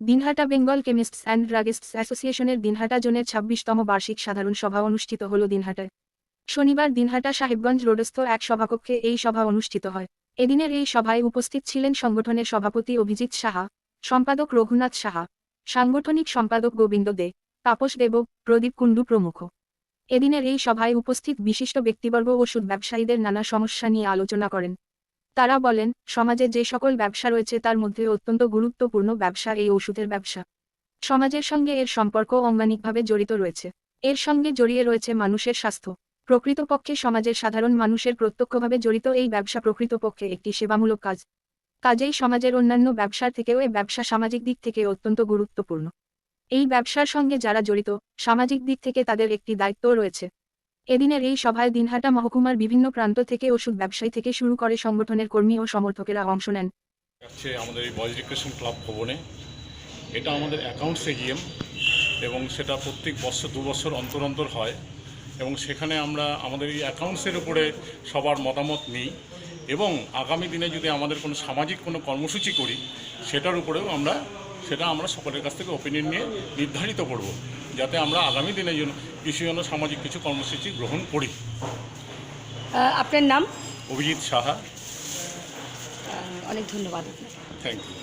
Dinhata Bengal chemists and druggists অ্যাসোসিয়েশনের দিনহাটা জোনের ছাব্বিশতম বার্ষিক সাধারণ সভা অনুষ্ঠিত হল দিনহাটায়। শনিবার দিনহাটা সাহেবগঞ্জ রোডস্থ এক সভাকক্ষে এই সভা অনুষ্ঠিত হয়। এদিনের এই সভায় উপস্থিত ছিলেন সংগঠনের সভাপতি অভিজিৎ সাহা, সম্পাদক রঘুনাথ সাহা, সাংগঠনিক সম্পাদক গোবিন্দ দে, তাপস দেব, প্রদীপ কুণ্ডু প্রমুখ। এদিনের এই সভায় উপস্থিত বিশিষ্ট ব্যক্তিবর্গ ওষুধ ব্যবসায়ীদের নানা সমস্যা নিয়ে আলোচনা করেন। তারা বলেন, সমাজে যে সকল ব্যবসা রয়েছে তার মধ্যে অত্যন্ত গুরুত্বপূর্ণ ব্যবসা এই ওষুধের ব্যবসা। সমাজের সঙ্গে এর সম্পর্ক অঙ্গানিকভাবে জড়িত রয়েছে। এর সঙ্গে জড়িয়ে রয়েছে মানুষের স্বাস্থ্য। প্রকৃতপক্ষে সমাজের সাধারণ মানুষের প্রত্যক্ষভাবে জড়িত এই ব্যবসা প্রকৃতপক্ষে একটি সেবামূলক কাজ। কাজেই সমাজের অন্যান্য ব্যবসার থেকেও এই ব্যবসা সামাজিক দিক থেকে অত্যন্ত গুরুত্বপূর্ণ। এই ব্যবসার সঙ্গে যারা জড়িত, সামাজিক দিক থেকে তাদের একটি দায়িত্ব রয়েছে। এদিনের এই সভায় দিনহাটা মহকুমার বিভিন্ন প্রান্ত থেকে ওষুধ ব্যবসায়ী থেকে শুরু করে সংগঠনের কর্মী ও সমর্থকেরা অংশ নেন। আমাদের এই বয়েজ এডুকেশন ক্লাব ভবনে। এটা আমাদের অ্যাকাউন্টস এগিএম এবং সেটা প্রত্যেক বছর, দু বছর অন্তর অন্তর হয় এবং সেখানে আমরা আমাদের এই অ্যাকাউন্টসের উপরে সবার মতামত নিই এবং আগামী দিনে যদি আমাদের কোনো সামাজিক কোনো কর্মসূচি করি, সেটার উপরেও আমরা সেটা আমরা সকলের কাছ থেকে ওপিনিয়ন নিয়ে নির্ধারিত করব যাতে আমরা আগামী দিনের জন্য কৃষি জন্য সামাজিক কিছু কর্মসূচি গ্রহণ করি। আপনার নাম? অভিজিৎ সাহা। অনেক ধন্যবাদ থ্যাংক ইউ